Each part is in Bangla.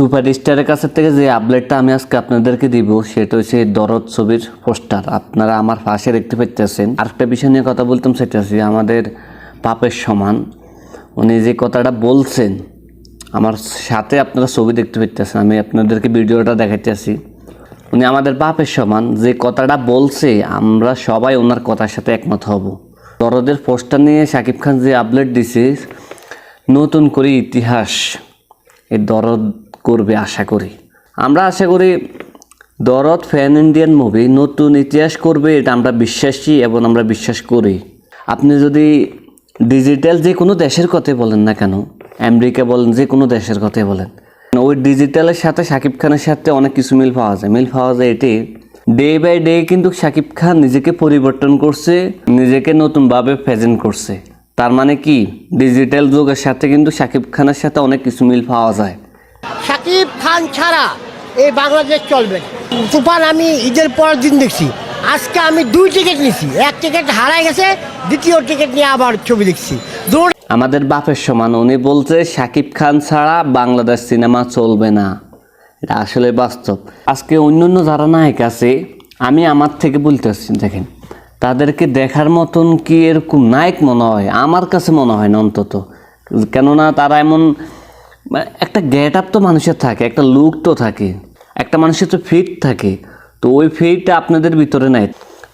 সুপার স্টারের কাছে থেকে যে আপডেটটা আমি আজকে আপনাদেরকে দিব, সেটা হচ্ছে দরদ ছবির পোস্টার। আপনারা আমার পাশে দেখতে পাচ্ছেন আরেকটা বিষয় নিয়ে কথা বলতাম, সেটা হচ্ছে আমাদের পাপের সমান। উনি যে কথাটা বলছেন, আমার সাথে আপনারা ছবি দেখতে পাচ্ছেন আমি আপনাদেরকে ভিডিওটা দেখাইতেছি। উনি আমাদের বাপের সমান, যে কথাটা বলছে, আমরা সবাই ওনার কথার সাথে একমত হব। দরদের পোস্টার নিয়ে শাকিব খান যে আপডেট দিছে, নতুন করে ইতিহাস, এই দরদ করবে আশা করি। আমরা আশা করি দরদ ফ্যান ইন্ডিয়ান মুভি নতুন ইতিহাস করবে, এটা আমরা বিশ্বাসী এবং আমরা বিশ্বাস করি। আপনি যদি ডিজিটাল যে কোনো দেশের কথাই বলেন না কেন, আমেরিকা বলেন, যে কোনো দেশের কথাই বলেন, ওই ডিজিটালের সাথে শাকিব খানের সাথে অনেক কিছু মিল পাওয়া যায়। মিল পাওয়া যায় এটি ডে বাই ডে কিন্তু শাকিব খান নিজেকে পরিবর্তন করছে, নিজেকে নতুনভাবে প্রেজেন্ট করছে। তার মানে কি? ডিজিটাল যুগের সাথে কিন্তু শাকিব খানের সাথে অনেক কিছু মিল পাওয়া যায়। সাকিব খান ছাড়া এই বাংলাদেশ চলবে তুফান, আমি ঈদের পরের দিন দেখছি। আজকে আমি দুই টিকিট নিছি। এক টিকিট হারাই গেছে, দ্বিতীয় টিকিট নিয়ে আবার ছবি দেখছি। আমাদের বাপের সমান, উনি বলছে শাকিব খান ছাড়া বাংলাদেশ সিনেমা চলবে না। এটা আসলে বাস্তব। আজকে অন্য অন্য যারা নায়ক আছে, আমি আমার থেকে বলতেছি, দেখেন, তাদেরকে দেখার মতন কি এরকম নায়ক মনে হয়? আমার কাছে মনে হয় না অন্তত। কেননা তারা এমন মানে একটা গেট আপ তো মানুষের থাকে, একটা লুক তো থাকে, একটা মানুষের তো ফিট থাকে, তো ওই ফিটটা আপনাদের ভিতরে নাই।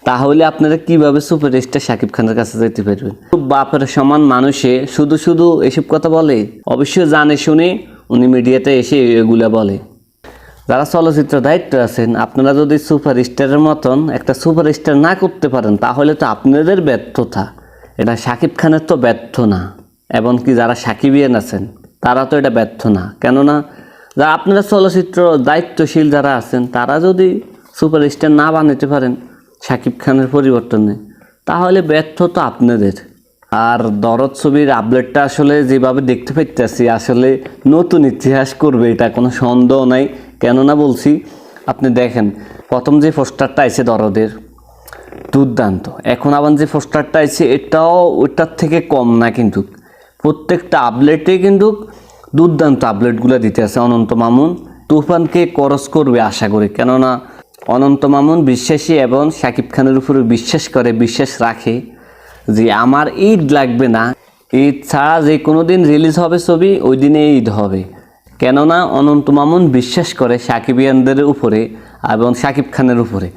তাহলে আপনারা কীভাবে সুপারস্টার শাকিব খানের কাছে যেতে পারবেন? বাপের সমান মানুষে শুধু শুধু এসব কথা বলে? অবশ্যই জানে শুনে উনি মিডিয়াতে এসে এগুলা বলে। যারা চলচ্চিত্র দায়িত্ব আছেন, আপনারা যদি সুপারস্টারের মতন একটা সুপারস্টার না করতে পারেন, তাহলে তো আপনাদের ব্যর্থতা। এটা শাকিব খানের তো ব্যর্থ না। এবং কি যারা সাকিবিয়ান আছেন তারা তো এটা ব্যর্থ না। কেননা যারা আপনারা চলচ্চিত্র দায়িত্বশীল যারা আছেন, তারা যদি সুপারস্টার না বানাতে পারেন শাকিব খানের পরিবর্তনে, তাহলে ব্যর্থ তো আপনাদের। আর দরদ ছবির আপডেটটা আসলে যেভাবে দেখতে পাইতেছি, আসলে নতুন ইতিহাস করবে, এটা কোনো সন্দেহ নাই। কেননা বলছি, আপনি দেখেন, প্রথম যে পোস্টারটা আছে দরদের, দুর্দান্ত। এখন আবার যে পোস্টারটা আছে এটাও ওটার থেকে কম না কিন্তু। প্রত্যেকটা আপডেটে কিন্তু দুর্দান্ত আপডেটগুলো দিতে আছে অনন্ত মামুন। তুফানকে করস করবে আশা করি, কেননা অনন্ত মামুন বিশ্বাসী এবং শাকিব খানের উপরে বিশ্বাস করে, বিশ্বাস রাখে যে আমার ঈদ লাগবে না। ঈদ ছাড়া যে কোনো দিন রিলিজ হবে ছবি, ওই দিনে ঈদ হবে। কেননা অনন্ত মামুন বিশ্বাস করে সাকিবিয়ানদের উপরে এবং শাকিব খানের উপরে।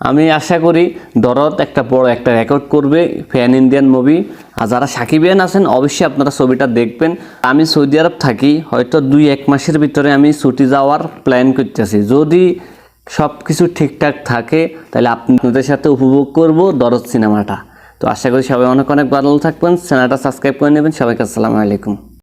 আমি আশা করি দরদ একটা বড় একটা রেকর্ড করবে ফ্যান ইন্ডিয়ান মুভি আর যারা সাকিবিয়ান আছেন, অবশ্যই আপনারা ছবিটা দেখবেন। আমি সৌদি আরব থাকি, হয়তো দুই এক মাসের ভিতরে আমি ছুটি যাওয়ার প্ল্যান করতেছি। যদি সব কিছু ঠিকঠাক থাকে, তাহলে আপনাদের সাথে উপভোগ করব দরদ সিনেমাটা। তো আশা করি সবাই অনেক অনেক ভালো থাকবেন। চ্যানেলটা সাবস্ক্রাইব করে নেবেন। সবাইকে আসসালামু আলাইকুম।